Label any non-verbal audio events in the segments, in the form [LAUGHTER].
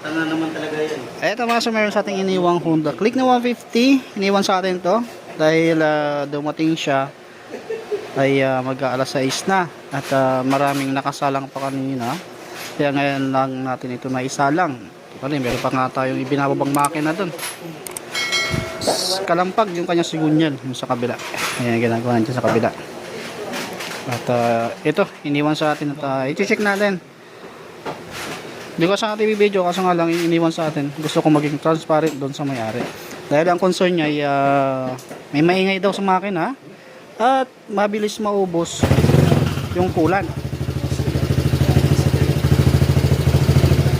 Tanga naman talaga yan. Eto mga sir, meron sa ating iniwang Honda Click na 150. Iniwan sa atin to dahil ah, dumating siya ay uh, mag-aalas 6 na at ah, maraming nakasalang pa kanina. Kaya ngayon lang natin ito na isalang. Kasi meron pa nga tayong ibinababang makina doon. Kalampag yung kanyang sigunyal yung sa kabila. Ayan ginagawa natin sa kabila. At ah, ito, iniwan sa atin at uh, i-check natin. Hindi ko sa TV video kasi nga lang iniwan sa atin. Gusto ko maging transparent doon sa may-ari. Dahil ang concern niya ay ah, may maingay daw sa makina at mabilis maubos yung kulan.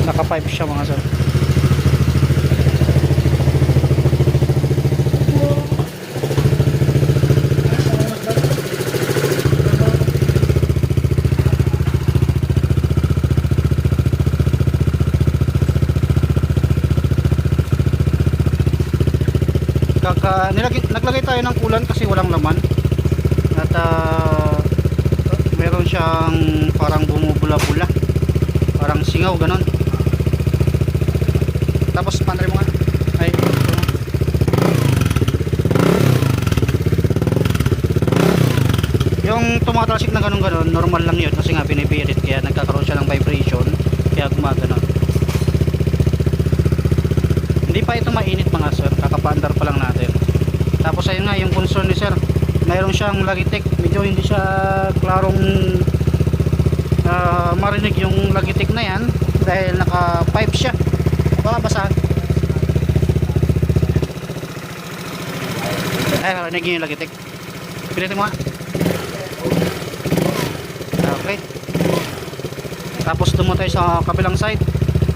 Naka 5 siya mga sir. Nilagay, naglagay tayo ng kulan kasi walang laman. At ah, meron siyang parang bumubula-bula. Parang singaw, ganon. Tapos pantry mo nga. Ay, yung tumatalsik na ganon ganon normal lang yun kasi nga pinipilit kaya nagkakaroon siya ng vibration kaya gumaganon hindi pa ito mainit mga sir kakapandar pa lang natin tapos ayun nga yung concern ni sir. Mayroon siyang lagitik medyo hindi siya klarong ah, marinig yung lagitik na yan dahil naka pipe siya. Baka basahan ay narinig yung lagitik pilitin mo nga. Okay. Tapos dumo tayo sa kabilang side.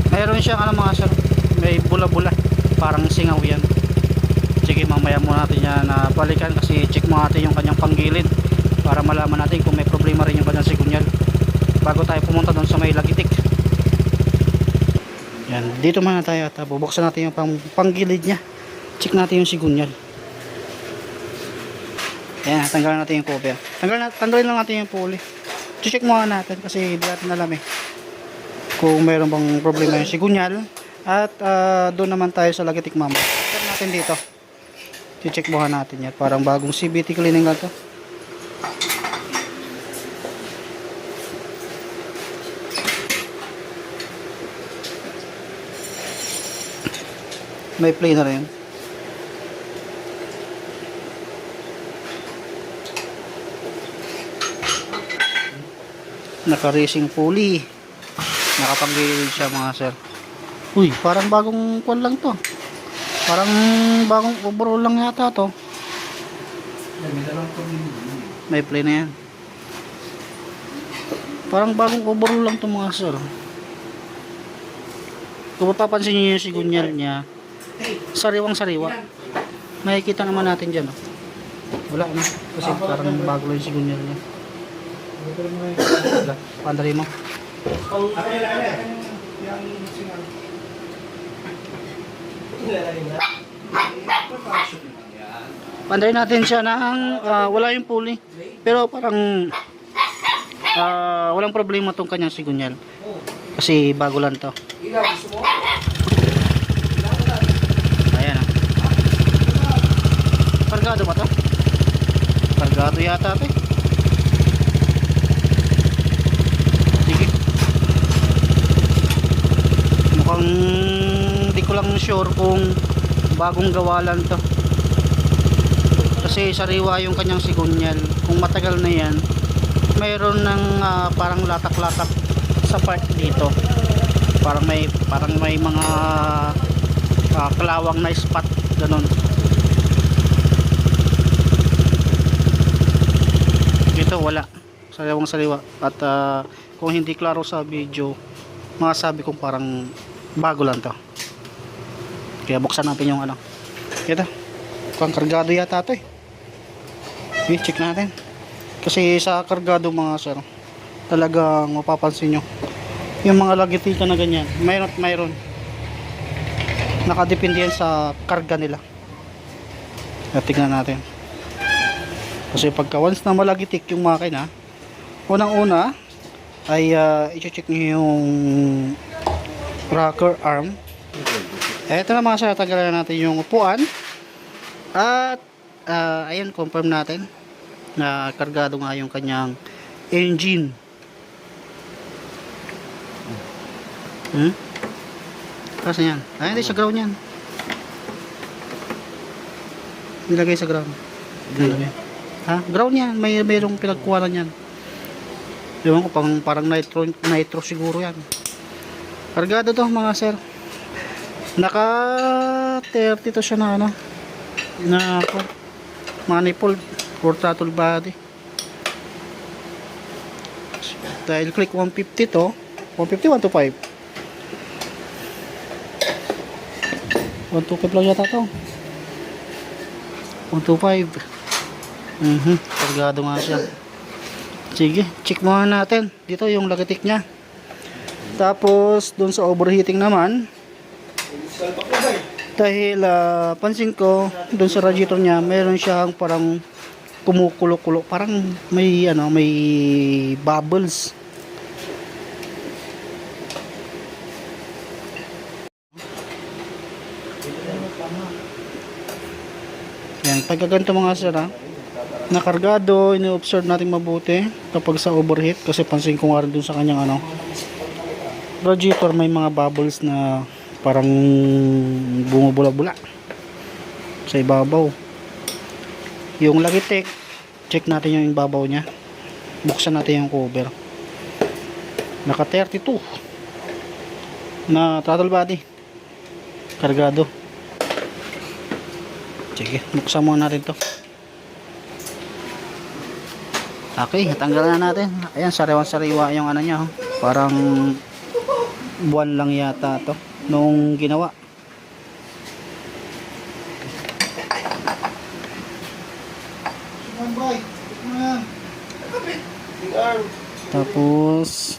Mayroon siyang ano mga sir? May bula-bula. Parang singaw yan sige mamaya muna natin yan na balikan kasi check mo natin yung kanyang panggilid para malaman natin kung may problema rin yung kanyang sigunyal bago tayo pumunta doon sa may lagitik yan dito muna tayo at uh, bubuksan natin yung pang, panggilid nya check natin yung sigunyal yan tanggalan natin yung kopya tanggalin, tanggalin lang natin yung pulley. Check muna natin kasi hindi natin alam eh kung mayroon bang problema yung sigunyal at ah, doon naman tayo sa Lagitik Mama. Check natin dito. I-check buhan natin yan. Parang bagong CBT cleaning lang. May play na rin. Naka-racing pulley. Nakapag-gilid siya mga sir. Uy, parang bagong kwan lang to. Parang bagong overall lang yata to. May play na yan. Parang bagong overall lang to mga sir. Kung mapapansin nyo yung sigunyal niya, sariwang sariwa. Makikita naman natin dyan. Oh. Wala na. Kasi parang bago lang yung sigunyal niya. Wala. Pandali mo. Panday natin siya ng ah, wala yung pulley. Pero parang ah, walang problema tong kanyang sigunyal. Kasi bago lang to. Ayan ah. Kargado ba to? Kargado yata to. eh. Sige. Mukhang sure kung bagong gawa lang to. Kasi sariwa yung kanyang sigunyal kung matagal na yan mayroon ng ah, parang latak-latak sa part dito. Parang may parang may mga ah, kalawang na spot ganun. Dito wala. Sariwang sariwa. At ah, kung hindi klaro sa video masasabi kong parang bago lang to kaya buksan natin yung ano. Ito. Kung kargado yata to eh. Okay, check natin. Kasi sa kargado mga sir talagang mapapansin nyo. Yung mga lagitika na ganyan mayroon at mayroon. Nakadepende yan sa karga nila. Kaya tignan natin. Kasi pagka once na malagitik yung makina unang una ay uh, i-check nyo yung rocker arm. Ito na mga sir, tagalan na natin yung upuan. At, ah, ayun, confirm natin na kargado nga yung kanyang engine. Hmm? Kasi yan. Ay, hindi sa ground yan. Nilagay sa ground. Nilagay. Ha? Ground yan. May mayroong pinagkuhanan yan. Ewan ko, pang, parang nitro, nitro siguro yan. Kargado to mga sir. Naka 30 to siya na ano. Na ako. Manifold or throttle body. Dahil click 150 to. 150, 125. 125 lang yata to. 125. Mhm, kargado nga siya. Sige, check muna natin. Dito yung lagitik niya. Tapos, dun sa overheating naman, dahil ah, pansin ko, dun sa radiator niya, meron siyang parang kumukulo-kulo. Parang may, ano, may bubbles. Yan, pagka ganito mga sir ha, nakargado, ini-observe natin mabuti kapag sa overheat kasi pansin ko nga rin dun sa kanyang ano, radiator may mga bubbles na parang bumubula-bula sa ibabaw. Yung lagitek, check natin yung ibabaw niya. Buksan natin yung cover. Naka 32 na throttle body. Kargado. Sige, buksan muna natin to. Okay, tanggalan na natin. Ayan, sariwan-sariwa yung ano niya. oh. Parang buwan lang yata to nung ginawa. Tapos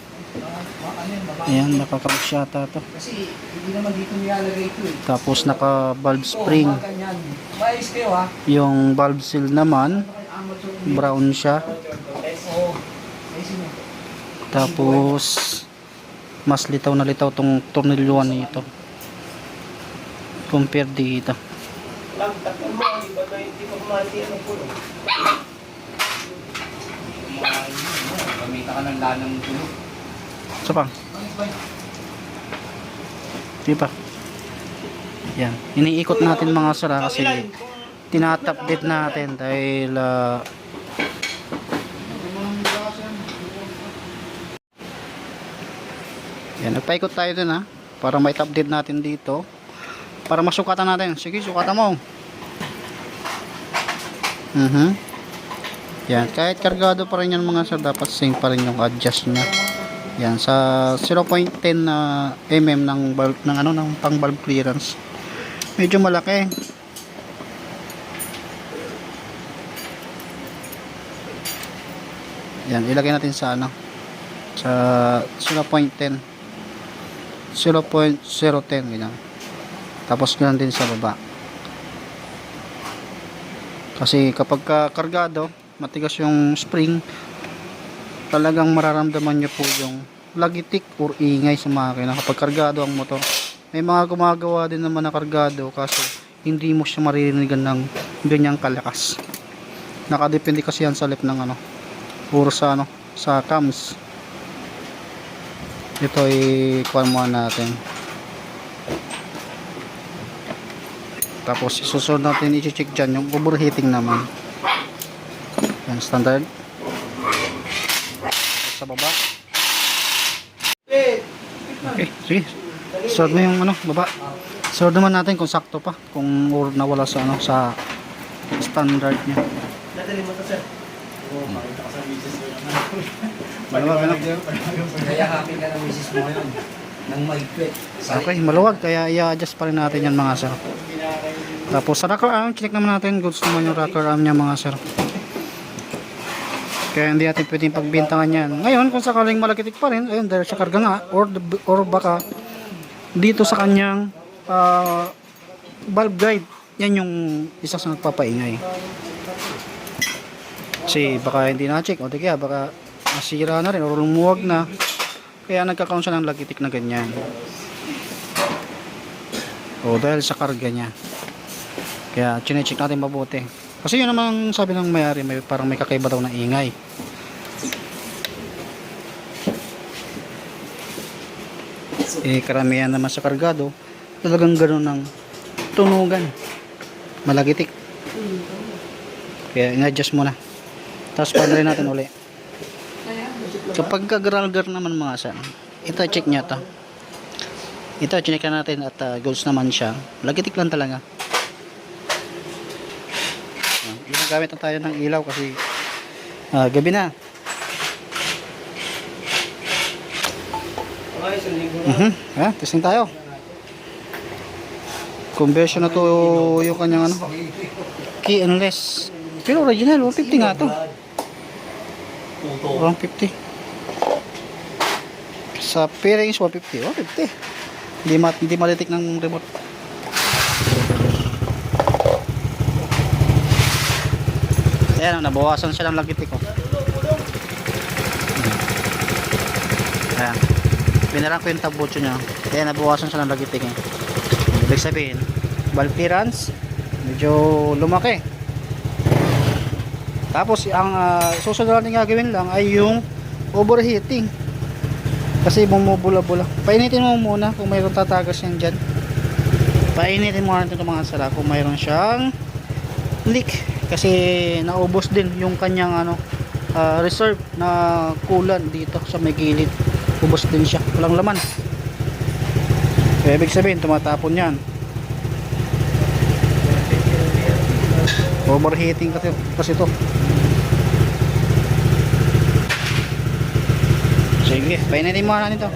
Ayan, nakakouch yata to. Kasi hindi naman dito nilalagay ito eh. Tapos naka valve spring. Yung valve seal naman, brown siya. Tapos mas litaw na litaw tong tornilyoan nito. Compare dito. Kamita ka ng lanang tulog. Isa pa. Di pa. Yan. Iniikot natin mga sara kasi tinatapdate natin dahil ah, Yan, nagpaikot tayo dun ha para may update natin dito para masukatan natin. Sige, sukatan mo. Mhm. Yan, kahit kargado pa rin yan mga sir, dapat same pa rin yung adjust niya. Yan sa 0.10 na mm ng bulb ng ano ng pang bulb clearance. Medyo malaki. Yan, ilagay natin sa ano sa 0.10 0.010 ganyan. Tapos ganun din sa baba. Kasi kapag ka kargado, matigas yung spring, talagang mararamdaman nyo po yung lagitik or ingay sa makina kapag kargado ang motor. May mga gumagawa din naman na kargado kaso hindi mo siya maririnig ng ganyang kalakas. Nakadepende kasi yan sa lip ng ano, puro sa ano, sa cams. Ito ay kuha muna natin. Tapos susunod natin i-check dyan yung overheating naman. Yan standard. Sa baba. Okay, sige. Sunod mo yung ano, baba. Sunod naman natin kung sakto pa. Kung nawala sa ano, sa standard niya. Dadali mo to sir. Oo, makita ka sa misis mo [LAUGHS] Maluwag, ano? Kaya happy ka ng misis mo ngayon. Nang maigpit. Okay, maluwag. Kaya i-adjust pa rin natin yan mga sir. Tapos sa rocker arm, check naman natin. Goods naman yung rocker arm niya mga sir. Kaya hindi natin pwedeng pagbintangan yan. Ngayon, kung sakaling malakitik pa rin, ayun, dahil sa karga nga, or, or baka dito sa kanyang ah, valve guide, yan yung isa sa nagpapaingay. Kasi baka hindi na-check, o di kaya baka masira na rin, or lumuwag na. Kaya nagkakaroon siya ng lagitik na ganyan. O dahil sa karga niya. Kaya chinecheck natin mabuti. Kasi yun naman sabi ng mayari, may, parang may kakaiba daw na ingay. Eh karamihan naman sa kargado, talagang gano'n ng tunugan. Malagitik. Kaya in-adjust muna. Tapos padre natin uli. Kapag kagralgar naman mga san, ito check niya to. Ito check natin at uh, goals naman siya. Lagitik lang talaga. Uh, ginagamit na tayo ng ilaw kasi ah, gabi na. Na. Mhm. Ah, testing tayo. Conversion na to yung kanyang ano, key and less. Pero original, 150 nga to. Tuto. 150. Sa pairings 150, 150. Hindi ma hindi malitik ng remote. Ayan, nabawasan siya ng lagitik ko. Ayan. Pinarang ko yung tabutso niya. Kaya nabawasan siya ng lagitik eh. Ibig sabihin, valve clearance, medyo lumaki. Tapos ang ah, susunod natin gagawin lang ay yung overheating. Kasi bumubula-bula. Painitin mo muna kung mayroong tatagas yan dyan. Painitin mo natin itong mga sala kung mayroon siyang leak. Kasi naubos din yung kanyang ano ah, reserve na coolant dito sa may gilid. Ubos din siya. Walang laman. Kaya ibig sabihin tumatapon yan. Overheating kasi, kasi to. Sige, painitin muna natin to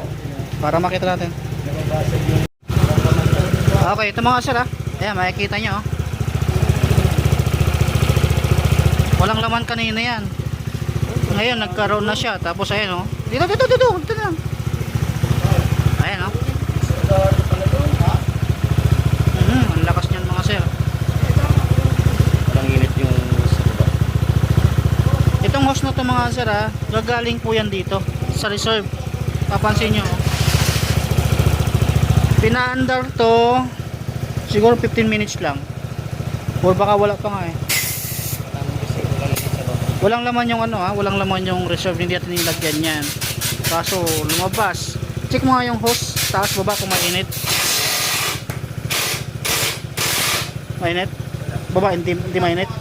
para makita natin. Okay, ito mga sir ah. Ayan, makikita nyo oh. Walang laman kanina yan. Ngayon, nagkaroon na siya. Tapos ayan oh. Dito, dito, dito. Dito lang. Ayan oh. Mhm, ang lakas niyan mga sir. Parang init yung. Itong hose na to mga sir ha, gagaling po yan dito sa reserve. Papansin nyo. oh. Pinaandar to siguro 15 minutes lang. Or baka wala pa nga eh. Walang laman yung ano ha, walang laman yung reserve, hindi natin nilagyan yan. Kaso lumabas. Check mo nga yung hose, taas baba kung mainit. Mainit? Baba, hindi, hindi mainit.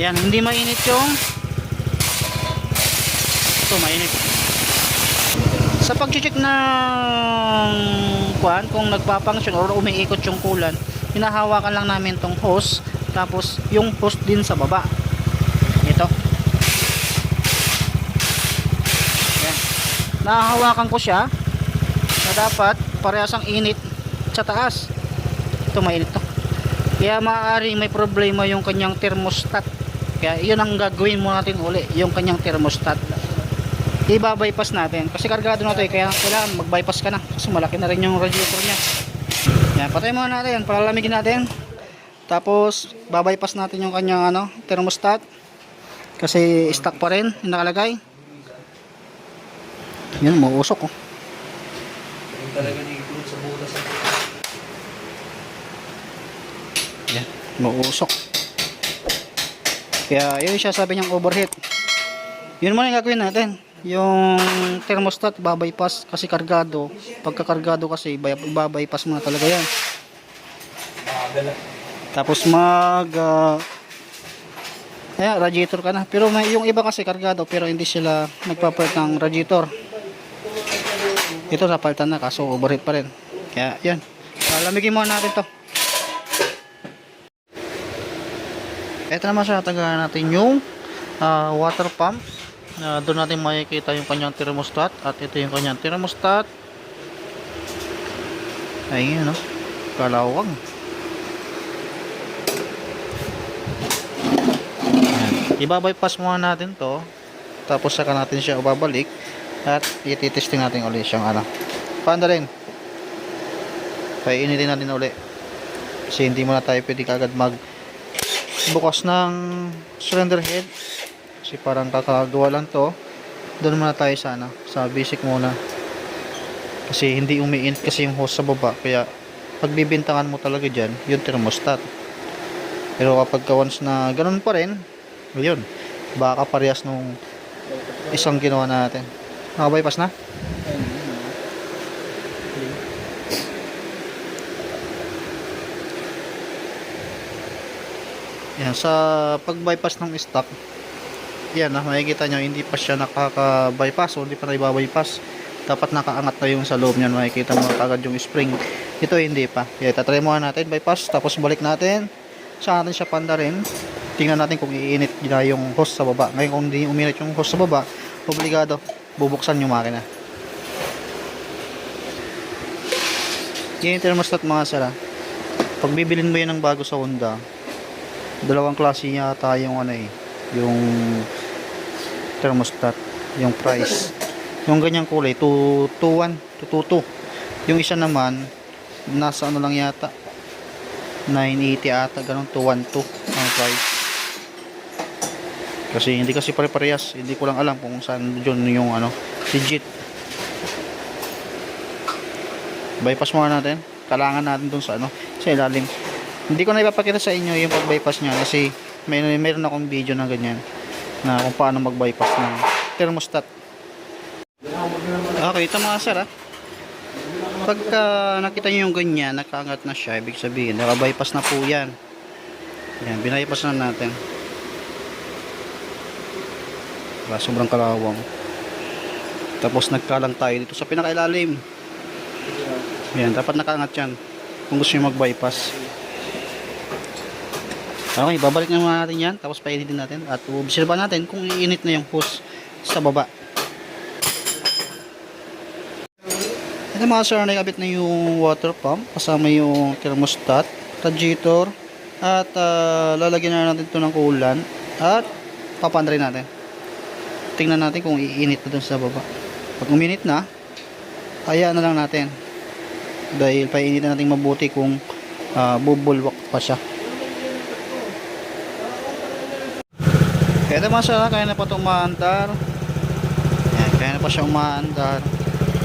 Yan, hindi mainit yung ito, mainit. Sa pag-check ng kuan, kung nagpa-function or umiikot yung kulan, hinahawakan lang namin tong hose, tapos yung hose din sa baba. Ito. Yan. Nahahawakan ko siya na dapat parehas ang init sa taas. Ito mainit to. Kaya maaari may problema yung kanyang thermostat. Kaya yun ang gagawin mo natin uli, yung kanyang thermostat. Iba-bypass natin. Kasi kargado na ito eh, kaya kailangan mag-bypass ka na. Kasi malaki na rin yung radiator niya. Yan, patay muna natin. Palalamigin natin. Tapos, babypass natin yung kanyang ano, thermostat. Kasi stock pa rin yung nakalagay. Yan, mauusok oh. Talaga ni sa butas. Yan, mauusok. Kaya yun siya sabi niyang overheat. Yun muna yung gagawin natin. Yung thermostat babypass kasi kargado. Pagka kargado kasi babypass muna talaga yan. Tapos mag ah, ayan, radiator ka na. Pero may, yung iba kasi kargado pero hindi sila nagpapalit ng radiator. Ito napalitan na kaso overheat pa rin. Kaya yan. Palamigin muna natin to. Ito naman sa taga natin yung ah, water pump. Na doon natin makikita yung kanyang thermostat at ito yung kanyang thermostat. Ayun no. Kalawang. Ibabypass muna natin to. Tapos saka natin siya babalik at ititesting natin ulit siyang ano. Paanda rin. Painitin natin ulit. Kasi hindi muna tayo pwede kagad mag bukas ng cylinder head. Kasi parang kakagawa lang to. Doon muna tayo sa ano, sa basic muna. Kasi hindi umiinit kasi yung hose sa baba kaya pagbibintangan mo talaga dyan, yung thermostat. Pero kapag ka once na ganun pa rin, yun, baka parehas nung isang ginawa natin. Nakabypass na? Yan, sa pag-bypass ng stock, yan ah, makikita nyo, hindi pa siya nakaka-bypass o hindi pa na bypass Dapat nakaangat na yung sa loob niyan, makikita mo agad yung spring. Ito hindi pa. Kaya tatry natin, bypass, tapos balik natin. Sa natin siya panda rin. Tingnan natin kung iinit na yung hose sa baba. Ngayon kung hindi uminit yung hose sa baba, obligado, bubuksan yung makina. Yan yung thermostat mga sara. Pag bibilin mo yan ng bago sa Honda, dalawang klase yata yung ano eh, yung thermostat, yung price. Yung ganyang kulay, 221, 222. Yung isa naman, nasa ano lang yata, 980 ata, ganun, 212 ang price. Kasi hindi kasi pare-parehas, hindi ko lang alam kung saan yun yung ano, legit. Bypass muna natin. Kailangan natin dun sa ano, sa ilalim. Hindi ko na ipapakita sa inyo yung pag-bypass niya kasi may meron akong video na ganyan na kung paano mag-bypass ng thermostat. Okay, ito mga sir ah. Pagka nakita nyo yung ganyan, nakaangat na siya, ibig sabihin, naka-bypass na po yan. Yan, binaypass na natin. Diba, sobrang kalawang. Tapos nagkalang tayo dito sa pinakailalim. Yan, dapat nakaangat yan. Kung gusto nyo mag-bypass. Okay, babalik na muna natin yan. Tapos painitin natin. At obserba natin kung iinit na yung hose sa baba. Ito mga sir, nakabit na yung water pump. Kasama yung thermostat, radiator. At ah, lalagyan na natin ito ng coolant. At papandray natin. Tingnan natin kung iinit na dun sa baba. Pag uminit na, hayaan na lang natin. Dahil painitin natin mabuti kung uh, bubulwak pa siya. Kaya naman siya, kaya na pa itong maandar. Yan, kaya na pa siya umaandar.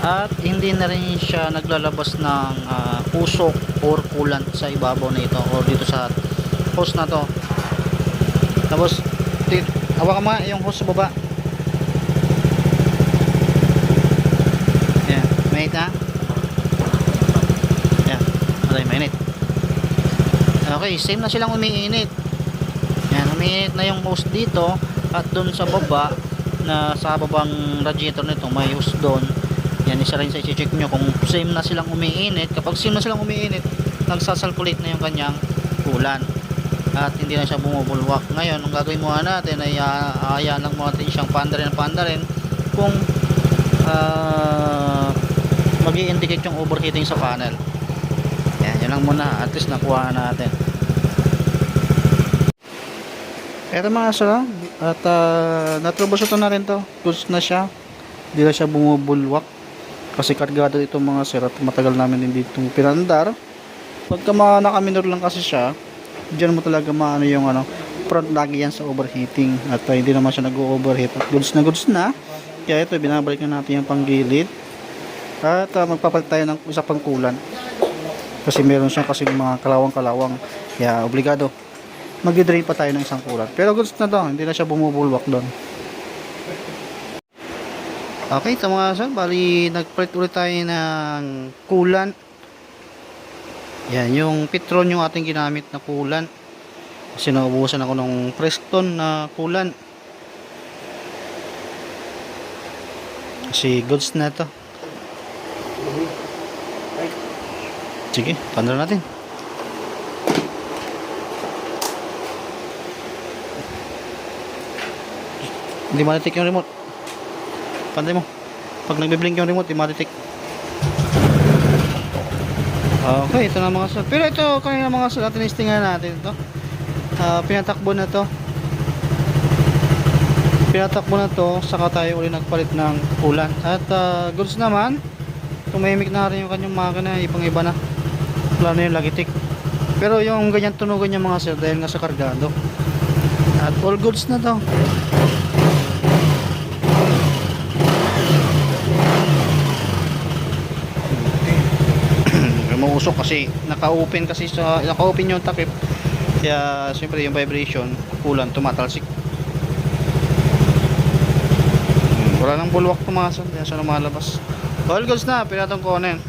At hindi na rin siya naglalabas ng ah, usok or coolant sa ibabaw na ito or dito sa hose na to. Tapos, dito, hawakan mo yung hose sa baba. Yan, mainit na. Yan, alay, mainit. Okay, same na silang umiinit. Umiinit na yung hose dito at doon sa baba na sa babang radiator nito may hose doon. Yan, isa rin sa i-check nyo kung same na silang umiinit. Kapag same na silang umiinit, nagsasalculate na yung kanyang kulan. At hindi na siya bumubulwak. Ngayon, ang gagawin muna natin ay uh, lang mo natin siyang pandarin na pandarin kung uh, mag indicate yung overheating sa panel. Yan, yun lang muna. At least nakuha na natin. Eto mga sala. At uh, natroubleshoot na rin to. Goods na siya. Hindi na siya bumubulwak. Kasi kargado itong mga sir at matagal namin hindi itong pinandar. Pagka mga nakaminor lang kasi siya, diyan mo talaga maano yung ano, front lagi yan sa overheating. At uh, hindi naman siya nag-overheat. At goods na goods na. Kaya ito, binabalik na natin yung panggilid. At uh, magpapalit tayo ng isa pang kulan. Kasi meron siyang kasi mga kalawang-kalawang. Kaya obligado mag-drain pa tayo ng isang kulat. Pero goods na to, hindi na siya bumubulwak doon. Okay, ito mga sir, bali nagpalit ulit tayo ng coolant. Yan, yung Petron yung ating ginamit na coolant. Kasi naubusan ako ng Preston na coolant. Kasi goods na to. Sige, pandra natin. Hindi matitik yung remote. Pantay mo. Pag nagbe-blink yung remote, hindi matitik. Okay, ito na mga sir. Pero ito, kanina mga sir, tinistingan natin ito. Ah, pinatakbo na to. Pinatakbo na to, saka tayo uli nagpalit ng ulan. At ah, goods naman, tumahimik na rin yung kanyang makina, ibang iba na. Wala na yung lagitik. Pero yung ganyan tunugan niya mga sir, dahil nga sa kargado. At all goods na to. Umuusok kasi naka-open kasi sa naka-open yung takip. Kaya siyempre yung vibration kulan tumatalsik. Hmm, wala nang bulwak tumasan kaya siya lumalabas. All goods na pinatong ko na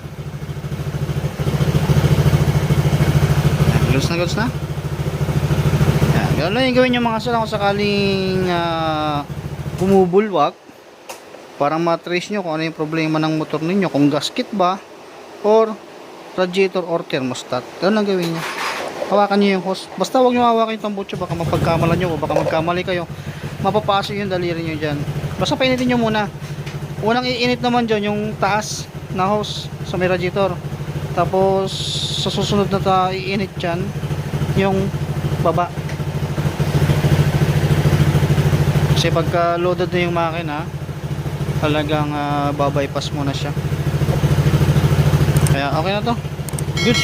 goods na goods na. Yan, ganun lang yung gawin nyo mga sala kung sakaling ah, bumubulwak. Para matrace nyo kung ano yung problema ng motor ninyo kung gasket ba or radiator or thermostat. Ganun lang gawin nyo hawakan nyo yung hose. Basta huwag nyo hawakan yung tambucho baka mapagkamalan nyo o baka magkamali kayo. Mapapasok yung daliri nyo dyan. Basta painitin nyo muna. Unang iinit naman dyan yung taas na hose sa may radiator. Tapos sa susunod na ta iinit dyan yung baba. Kasi pagka loaded na yung makina talagang uh, babypass muna siya kaya okay na to. Good